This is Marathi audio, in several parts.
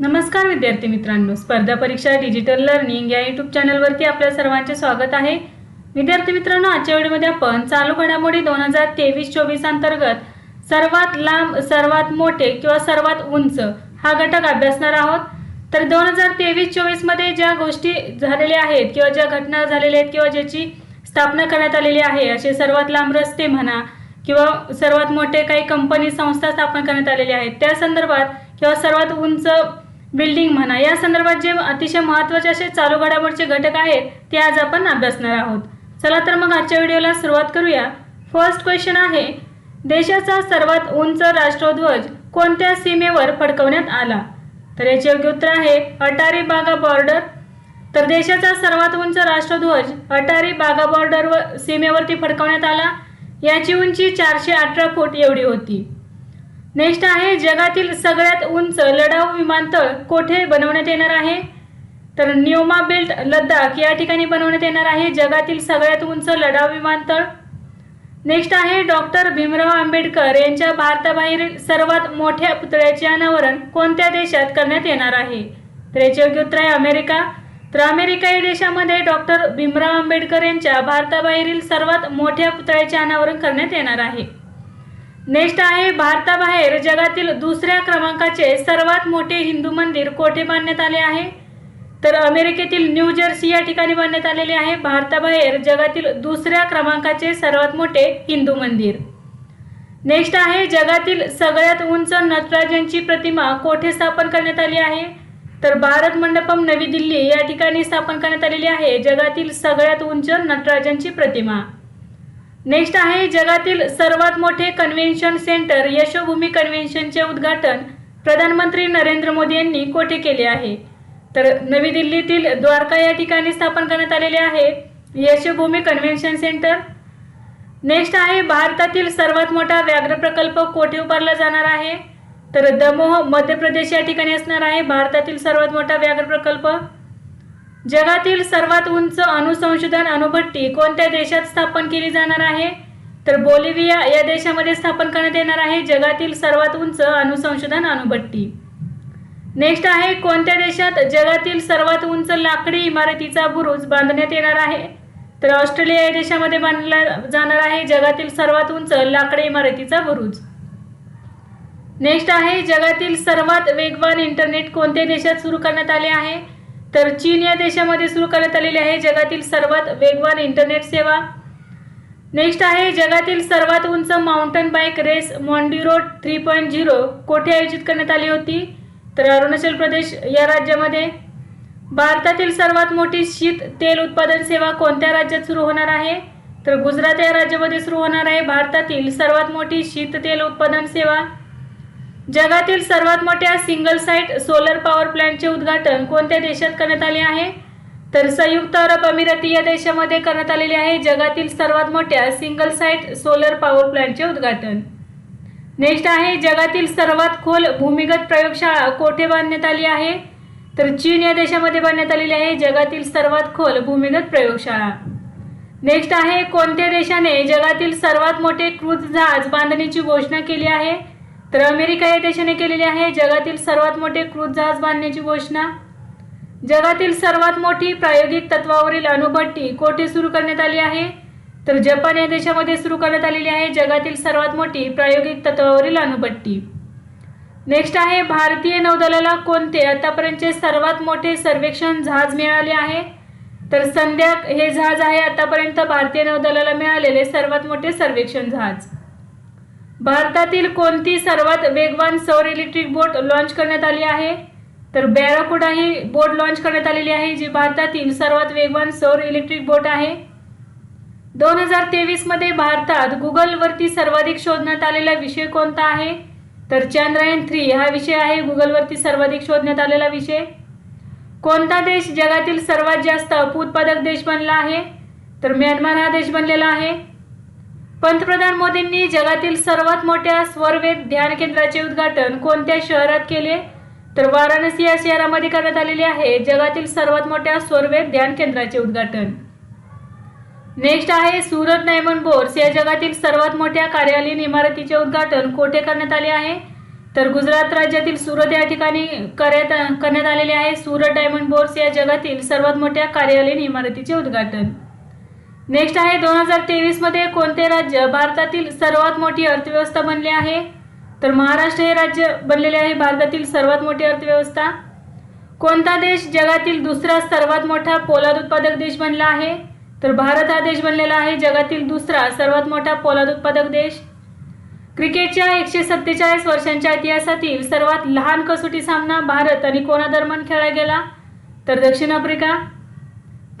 नमस्कार विद्यार्थी मित्रांनो. स्पर्धा परीक्षा डिजिटल लर्निंग या यूट्यूब चॅनलवरती आपल्या सर्वांचे स्वागत आहे. विद्यार्थी मित्रांनो आजच्या व्हिडिओमध्ये आपण चालू घडामोडी दोन हजार तेवीस चोवीस अंतर्गत सर्वात लांब सर्वात मोठे किंवा सर्वात उंच हा घटक अभ्यासणार आहोत. तर दोन हजार तेवीस चोवीसमध्ये ज्या गोष्टी झालेल्या आहेत किंवा ज्या घटना झालेल्या आहेत किंवा ज्याची स्थापना करण्यात आलेली आहे असे सर्वात लांब रस्ते म्हणा किंवा सर्वात मोठे काही कंपनी संस्था स्थापन करण्यात आलेल्या आहेत. त्या संदर्भात किंवा सर्वात उंच बिल्डिंग म्हणा. या संदर्भात जे अतिशय महत्त्वाचे असे चालू घडामोडचे घटक आहेत ते आज आपण अभ्यासणार आहोत. चला तर मग आजच्या व्हिडिओला सुरुवात करूया. फर्स्ट क्वेश्चन आहे देशाचा सर्वात उंच राष्ट्रध्वज कोणत्या सीमेवर फडकवण्यात आला? तर याचे योग्य उत्तर आहे अटारी बागा बॉर्डर तर देशाचा सर्वात उंच राष्ट्रध्वज अटारी बागा बॉर्डर सीमेवरती फडकवण्यात आला. याची उंची चारशे अठरा फूट एवढी होती. नेक्स्ट आहे जगातील सगळ्यात उंच लढाऊ विमानतळ कोठे बनवण्यात येणार आहे? तर न्योमा बेल्ट लद्दाख या ठिकाणी बनवण्यात येणार आहे जगातील सगळ्यात उंच लढाऊ विमानतळ. नेक्स्ट आहे डॉक्टर भीमराव आंबेडकर यांच्या भारताबाहेरील सर्वात मोठ्या पुतळ्याचे अनावरण कोणत्या देशात करण्यात येणार आहे? तर याचे योग्य उत्तर आहे अमेरिका. तर अमेरिका या देशामध्ये डॉक्टर भीमराव आंबेडकर यांच्या भारताबाहेरील सर्वात मोठ्या पुतळ्याचे अनावरण करण्यात येणार आहे. नेक्स्ट आहे भारताबाहेर जगातील दुसऱ्या क्रमांकाचे सर्वात मोठे हिंदू मंदिर कोठे बांधण्यात आले आहे? तर अमेरिकेतील न्यू जर्सी या ठिकाणी बांधण्यात आलेले आहे. भारताबाहेर जगातील दुसऱ्या क्रमांकाचे सर्वात मोठे हिंदू मंदिर. नेक्स्ट आहे जगातील सगळ्यात उंच नटराजांची प्रतिमा कोठे स्थापन करण्यात आली आहे? तर भारत मंडपम नवी दिल्ली या ठिकाणी स्थापन करण्यात आलेली आहे. जगातील सगळ्यात उंच नटराजांची प्रतिमा. नेक्स्ट आहे जगातील सर्वात मोठे कन्व्हेन्शन सेंटर यशोभूमी कन्व्हेन्शनचे उद्घाटन प्रधानमंत्री नरेंद्र मोदी यांनी कोठे केले आहे? तर नवी दिल्लीतील द्वारका या ठिकाणी स्थापन करण्यात आलेले आहे यशोभूमी कन्व्हेन्शन सेंटर नेक्स्ट आहे भारतातील सर्वात मोठा व्याघ्र प्रकल्प कोठे उभारला जाणार आहे? तर दमोह मध्य प्रदेश या ठिकाणी असणार आहे भारतातील सर्वात मोठा व्याघ्र प्रकल्प. जगातील सर्वात उंच अणुसंशोधन अणुभट्टी कोणत्या देशात स्थापन केली जाणार आहे? तर बोलिव्हिया या देशामध्ये स्थापन करण्यात येणार आहे जगातील सर्वात उंच अणुसंशोधन अणुभट्टी. नेक्स्ट आहे कोणत्या देशात जगातील सर्वात उंच लाकडी इमारतीचा बुरुज बांधण्यात येणार आहे? तर ऑस्ट्रेलिया या देशामध्ये बांधला जाणार आहे जगातील सर्वात उंच लाकडी इमारतीचा बुरुज. नेक्स्ट आहे जगातील सर्वात वेगवान इंटरनेट कोणत्या देशात सुरू करण्यात आले आहे? तर चीन या देशामध्ये सुरू करण्यात आलेली आहे. जगातील सर्वात वेगवान इंटरनेट सेवा. नेक्स्ट आहे जगातील सर्वात उंच mountain bike race Monduro three point zero कोठे आयोजित करण्यात आली होती? तर अरुणाचल प्रदेश या राज्यामध्ये. भारतातील सर्वात मोठी शीत तेल उत्पादन सेवा कोणत्या राज्यात सुरू होणार आहे? तर गुजरात या राज्यामध्ये सुरू होणार आहे. भारतातील सर्वात मोठी शीत तेल उत्पादन सेवा जगातील सर्वात मोठ्या सिंगल साईट सोलर पॉवर प्लॅन्टचे उद्घाटन कोणत्या देशात करण्यात आले आहे? तर संयुक्त अरब अमिराती या देशामध्ये करण्यात आलेले आहे जगातील सर्वात मोठ्या सिंगल साईट सोलर पॉवर प्लॅन्टचे उद्घाटन. नेक्स्ट आहे जगातील सर्वात खोल भूमिगत प्रयोगशाळा कोठे बांधण्यात आली आहे? तर चीन या देशामध्ये बांधण्यात आलेली आहे जगातील सर्वात खोल भूमिगत प्रयोगशाळा. नेक्स्ट आहे कोणत्या देशाने जगातील सर्वात मोठे क्रूज जहाज बांधण्याची घोषणा केली आहे? तर अमेरिका या देशाने केलेली आहे. जगातील सर्वात मोठे क्रूज जहाज बांधण्याची घोषणा. जगातील सर्वात मोठी प्रायोगिक तत्वावरील अणुभट्टी कोठे सुरू करण्यात आली आहे? तर जपान या देशामध्ये सुरू करण्यात आलेली आहे. जगातील सर्वात मोठी प्रायोगिक तत्वावरील अणुभट्टी. नेक्स्ट आहे भारतीय नौदलाला कोणते आतापर्यंतचे सर्वात मोठे सर्वेक्षण जहाज मिळाले आहे? तर संध्या हे जहाज आहे आतापर्यंत भारतीय नौदलाला मिळालेले सर्वात मोठे सर्वेक्षण जहाज. भारतातील कोणती सर्वात वेगवान सौर इलेक्ट्रिक बोट लॉन्च करण्यात आली आहे? तर बॅराकुडा ही बोट लॉन्च करण्यात आलेली आहे जी भारतातील सर्वात वेगवान सौर इलेक्ट्रिक बोट आहे. दोन हजार तेवीसमध्ये भारतात गुगलवरती सर्वाधिक शोधण्यात आलेला विषय कोणता आहे? तर चांद्रयान थ्री हा विषय आहे गुगलवरती सर्वाधिक शोधण्यात आलेला विषय. कोणता देश जगातील सर्वात जास्त उत्पादक देश बनला आहे? तर म्यानमार हा देश बनलेला आहे. पंतप्रधान मोदींनी जगातील सर्वात मोठ्या स्वरवेद ध्यान केंद्राचे उद्घाटन कोणत्या शहरात केले? तर वाराणसी या शहरामध्ये करण्यात आलेले आहे जगातील सर्वात मोठ्या स्वरवेद ध्यान केंद्राचे उद्घाटन. नेक्स्ट आहे सुरत नायमन बोर्स या जगातील सर्वात मोठ्या कार्यालयीन इमारतीचे उद्घाटन कोठे करण्यात आले आहे? तर गुजरात राज्यातील सुरत या ठिकाणी करण्यात करण्यात आलेले आहे सुरत डायमंड बोर्स या जगातील सर्वात मोठ्या कार्यालयीन इमारतीचे उद्घाटन. नेक्स्ट आहे दोन हजार तेवीसमध्ये कोणते राज्य भारतातील सर्वात मोठी अर्थव्यवस्था बनले आहे? तर महाराष्ट्र हे राज्य बनलेले आहे भारतातील सर्वात मोठी अर्थव्यवस्था. कोणता देश जगातील दुसरा सर्वात मोठा पोलाद उत्पादक देश बनला आहे? तर भारत हा देश बनलेला आहे जगातील दुसरा सर्वात मोठा पोलाद उत्पादक देश. क्रिकेटच्या एकशे सत्तेचाळीस वर्षांच्या इतिहासातील सर्वात लहान कसोटी सामना भारत आणि कोणादरम्यान खेळला गेला? तर दक्षिण आफ्रिका.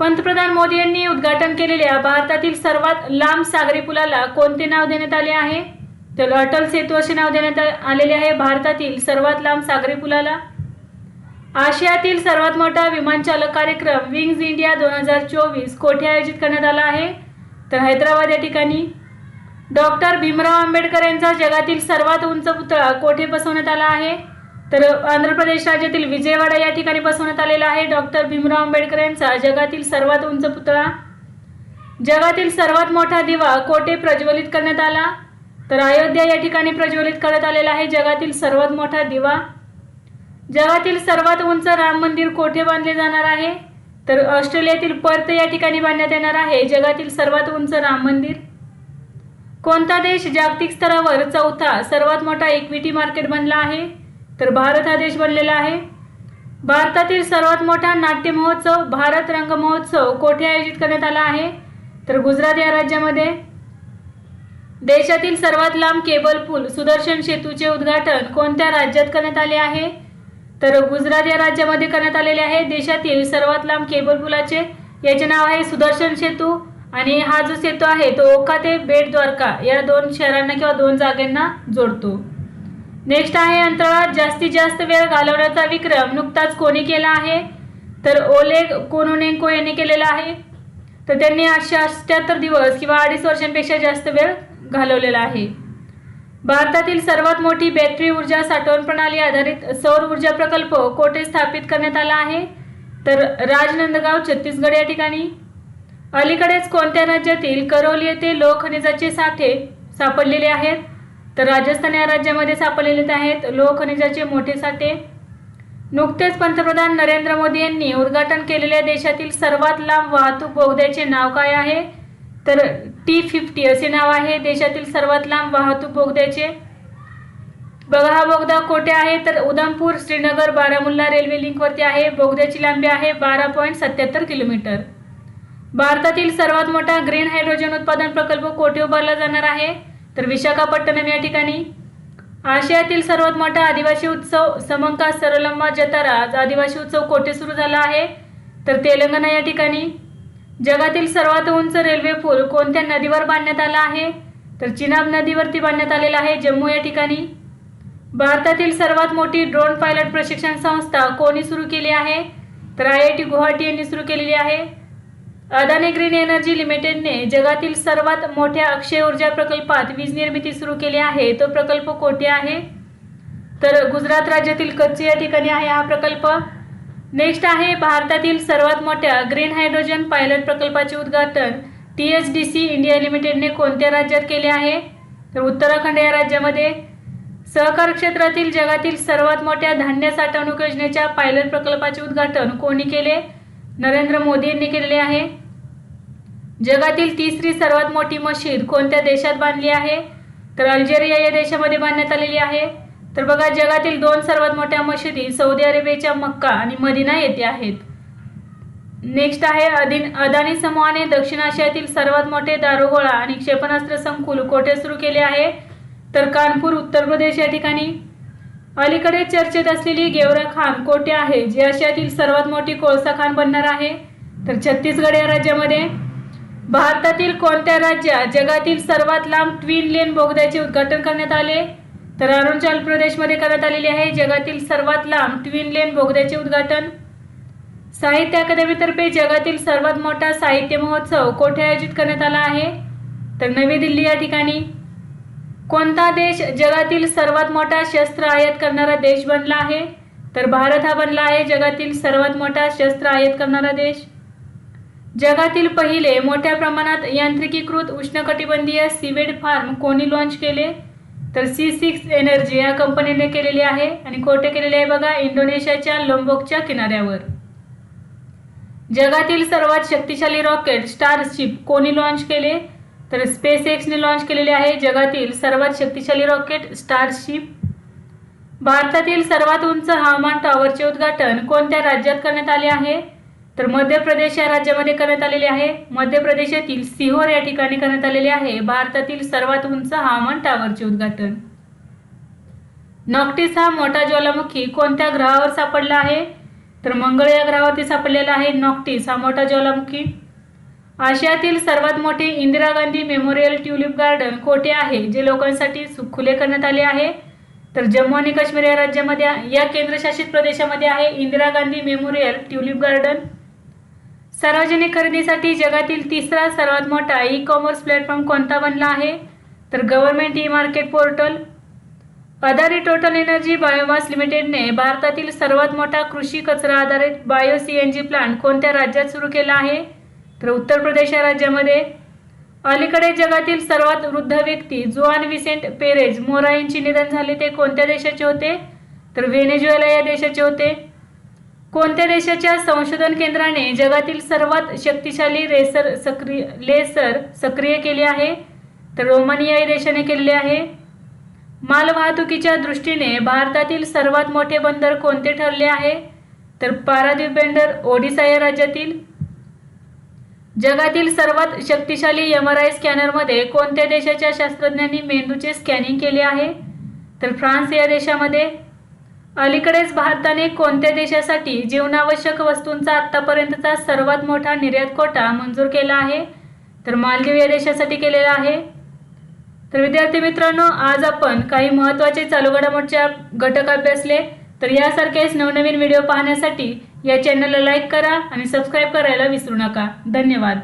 पंतप्रधान मोदी यांनी उद्घाटन केलेल्या भारतातील सर्वात लांब सागरी पुलाला कोणते नाव देण्यात आले आहे? तर अटल सेतू असे नाव देण्यात आलेले आहे भारतातील सर्वात लांब सागरी पुलाला. आशियातील सर्वात मोठा विमानचालक कार्यक्रम विंग्ज इंडिया दोन हजार चोवीस कोठे आयोजित करण्यात आला आहे? तर हैदराबाद या ठिकाणी. डॉक्टर भीमराव आंबेडकर यांचा जगातील सर्वात उंच पुतळा कोठे बसवण्यात आला आहे? तर आंध्र प्रदेश राज्यातील विजयवाडा या ठिकाणी बसवण्यात आलेला आहे. डॉक्टर भीमराव आंबेडकर यांचा जगातील सर्वात उंच पुतळा. जगातील सर्वात मोठा दिवा कोठे प्रज्वलित करण्यात आला? तर अयोध्या या ठिकाणी प्रज्वलित करण्यात आलेला आहे जगातील सर्वात मोठा दिवा. जगातील सर्वात उंच राम मंदिर कोठे बांधले जाणार आहे? तर ऑस्ट्रेलियातील पर्थ या ठिकाणी बांधण्यात येणार आहे जगातील सर्वात उंच राम मंदिर. कोणता देश जागतिक स्तरावर चौथा सर्वात मोठा इक्विटी मार्केट बनला आहे? तर भारत हा देश बनलेला आहे. भारतातील सर्वात मोठा नाट्य महोत्सव भारत रंग महोत्सव कोठे आयोजित करण्यात आला आहे? तर गुजरात या राज्यामध्ये. देशातील सर्वात लांब केबल पूल सुदर्शन सेतूचे उद्घाटन कोणत्या राज्यात करण्यात आले आहे? तर गुजरात या राज्यामध्ये करण्यात आलेले आहे. देशातील सर्वात लांब केबल पुलाचे याचे नाव आहे सुदर्शन सेतू आणि हा जो सेतू आहे तो ओखा ते बेट द्वारका या दोन शहरांना किंवा दोन जागांना जोडतो. नेक्स्ट आहे अंतराळात जास्तीत जास्त वेळ घालवण्याचा विक्रम. नुकताच कोणी केला आहे? तर ओलेग कोनोनेंको यांनी केलेला आहे. तर त्यांनी आठशे अठ्ठ्याहत्तर दिवस किंवा अडीच वर्षांपेक्षा जास्त वेळ घालवलेला आहे. भारतातील सर्वात मोठी बॅटरी ऊर्जा साठवण प्रणाली आधारित सौर ऊर्जा प्रकल्प कोठे स्थापित करण्यात आला आहे? तर राजनंदगाव छत्तीसगड या ठिकाणी. अलीकडेच कोणत्या राज्यातील करोल येथे लोखनिजाचे साठे सापडलेले आहेत? तर राजस्थान या राज्यामध्ये सापडलेले आहेत. लोहखनिजाचे मोठे साठे. नुकतेच पंतप्रधान नरेंद्र मोदी यांनी उद्घाटन केलेल्या देशातील सर्वात लांब वाहतूक बोगद्याचे नाव काय आहे? तर टी फिफ्टी असे नाव आहे. देशातील सर्वात लांब वाहतूक बोगद्याचे. बघा हा बोगदा कोठे आहे? तर उधमपूर श्रीनगर बारामुल्ला रेल्वे लिंकवरती आहे. बोगद्याची लांबी आहे बारा पॉईंट सत्याहत्तर किलोमीटर. भारतातील सर्वात मोठा ग्रीन हायड्रोजन उत्पादन प्रकल्प कोठे उभारला जाणार आहे? तर विशाखापट्टणम या ठिकाणी. आशियातील सर्वात मोठा आदिवासी उत्सव समंका सरलम्मा जतारा. आदिवासी उत्सव कोठे सुरू झाला आहे? तर तेलंगणा या ठिकाणी. जगातील सर्वात उंच रेल्वे पूल कोणत्या नदीवर बांधण्यात आला आहे? तर चिनाब नदीवरती बांधण्यात आलेला आहे जम्मू या ठिकाणी. भारतातील सर्वात मोठी ड्रोन पायलट प्रशिक्षण संस्था कोणी सुरू केली आहे? तर आय आय टी गुवाहाटी यांनी सुरू केलेली आहे. अदानी ग्रीन एनर्जी लिमिटेडने जगातील सर्वात मोठ्या अक्षय ऊर्जा प्रकल्पात वीज निर्मिती सुरू केली आहे. तो प्रकल्प कोठे आहे? तर गुजरात राज्यातील कच्छ या ठिकाणी आहे हा प्रकल्प. नेक्स्ट आहे भारतातील सर्वात मोठ्या ग्रीन हायड्रोजन पायलट प्रकल्पाचे उद्घाटन T H D C India लिमिटेडने कोणत्या राज्यात केले आहे? तर उत्तराखंड या राज्यामध्ये. सहकार क्षेत्रातील जगातील सर्वात मोठ्या धान्य साठवणूक योजनेच्या पायलट प्रकल्पाचे उद्घाटन कोणी केले? नरेंद्र मोदी यांनी केलेले आहे. जगातील तिसरी सर्वात मोठी मशीद कोणत्या देशात बांधली आहे? तर अल्जेरिया या देशामध्ये बांधण्यात आलेली आहे. तर बघा जगातील दोन सर्वात मोठ्या मशिदी सौदी अरेबियाच्या मक्का आणि मदिना येथे आहेत. नेक्स्ट आहे अदिन अदानी समूहाने दक्षिण आशियातील सर्वात मोठे दारुगोळा आणि क्षेपणास्त्र संकुल कोठे सुरू केले आहे? तर कानपूर उत्तर प्रदेश या ठिकाणी. अलीकडे चर्चेत असलेली गेवरा खान कोठे आहे? जे आशियातील सर्वात मोठी कोळसा खाण बनणार आहे? तर छत्तीसगड या राज्यामध्ये. भारतातील कोणत्या राज्यात जगातील सर्वात लांब ट्विन लेन बोगद्याचे उद्घाटन करण्यात आले? तर अरुणाचल प्रदेशमध्ये करण्यात आलेले आहे जगातील सर्वात लांब ट्विन लेन बोगद्याचे उद्घाटन. साहित्य अकादमीतर्फे जगातील सर्वात मोठा साहित्य महोत्सव कोठे आयोजित करण्यात आला आहे? तर नवी दिल्ली या ठिकाणी. कोणता देश जगातील सर्वात मोठा शस्त्र आयात करणारा देश बनला आहे? तर भारत हा बनला आहे जगातील सर्वात मोठा शस्त्र आयात करणारा देश. जगातील पहिले मोठ्या प्रमाणात यांत्रिकीकृत उष्णकटिबंधीय सीवेड फार्म कोणी लॉन्च केले? तर सी सिक्स एनर्जी या कंपनीने केलेली आहे आणि कोठे केलेले आहे बघा इंडोनेशियाच्या लोंबोकच्या किनाऱ्यावर. जगातील सर्वात शक्तिशाली रॉकेट स्टारशिप कोणी लॉन्च केले? तर स्पेस एक्सने लॉन्च केलेले आहे जगातील सर्वात शक्तिशाली रॉकेट स्टारशिप भारतातील सर्वात उंच हवामान टॉवरचे उद्घाटन कोणत्या राज्यात करण्यात आले आहे? तर मध्य प्रदेश या राज्यामध्ये करण्यात आलेले आहे. मध्य प्रदेशातील सिहोर या ठिकाणी करण्यात आलेले आहे. भारतातील सर्वात उंच हवामान टॉवरचे उद्घाटन. नॉक्टिस हा मोठा ज्वालामुखी कोणत्या ग्रहावर सापडला आहे? तर मंगळ या ग्रहावरती सापडलेला आहे नॉक्टिस हा मोठा ज्वालामुखी. आशियातील सर्वात मोठे Indira Gandhi memorial tulip garden कोठे आहे जे लोकांसाठी सु- खुले करण्यात आले आहे? तर जम्मू आणि काश्मीर या राज्यामध्ये या केंद्रशासित प्रदेशामध्ये आहे Indira Gandhi memorial tulip garden. सार्वजनिक खरेदीसाठी जगातील तिसरा सर्वात मोठा ई कॉमर्स प्लॅटफॉर्म कोणता बनला आहे? तर government e market portal Adani total energy biomass लिमिटेडने भारतातील सर्वात मोठा कृषी कचरा आधारित bio C N G plant कोणत्या राज्यात सुरू केला आहे? तर उत्तर प्रदेश या राज्यामध्ये अलीकडे जगातील सर्वात वृद्ध व्यक्ती जुआन विसेंट पेरेज मोरा यांचे निधन झाले ते कोणत्या देशाचे होते? तर व्हेनेझुएला या देशाचे होते. कोणत्या देशाच्या संशोधन केंद्राने जगातील सर्वात शक्तिशाली रेसर सक्रिय लेसर सक्रिय केले आहे? तर रोमानिया या देशाने केलेले आहे. मालवाहतुकीच्या दृष्टीने भारतातील सर्वात मोठे बंदर कोणते ठरले आहे? तर पारादीप बंदर ओडिसा या राज्यातील जगातील सर्वात शक्तिशाली एम आर आय स्कॅनरमध्ये कोणत्या देशाच्या शास्त्रज्ञांनी मेंदूचे स्कॅनिंग केले आहे? तर फ्रान्स या देशामध्ये. अलीकडेच भारताने कोणत्या देशासाठी जीवनावश्यक वस्तूंचा आत्तापर्यंतचा सर्वात मोठा निर्यात कोटा मंजूर केला आहे? तर मालदीव या देशासाठी केलेला आहे. तर विद्यार्थी मित्रांनो आज आपण काही महत्त्वाचे चालू घडामोडच्या घटक अभ्यासले तर यासारखेच नवनवीन व्हिडिओ पाहण्यासाठी या चॅनलला लाईक करा आणि सबस्क्राईब करायला विसरू नका. धन्यवाद.